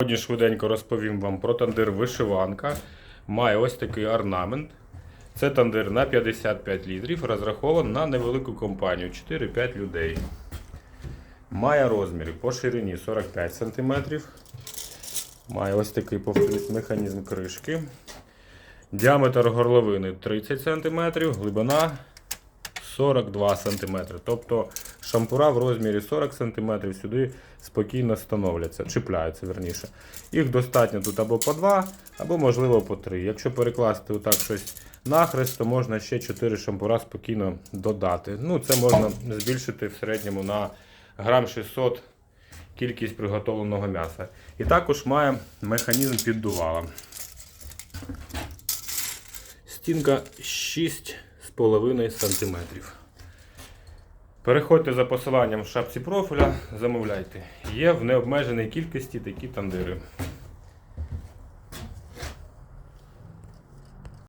Сьогодні швиденько розповім вам про тандир вишиванка. Має ось такий орнамент. Це тандир на 55 літрів, розрахований на невелику компанію 4-5 людей. Має розміри по ширині 45 см. Має ось такий механізм кришки. Діаметр горловини 30 см, глибина 42 см. Тобто шампура в розмірі 40 см сюди спокійно становляться, чіпляються верніше. Їх достатньо тут або по 2, або можливо по 3. Якщо перекласти отак щось нахрест, то можна ще 4 шампура спокійно додати. Ну, це можна збільшити в середньому на грам 600 кількість приготовленого м'яса. І також має механізм піддувала. Стінка 6,5 см. Переходьте за посиланням в шапці профіля, замовляйте. Є в необмеженій кількості такі тандири.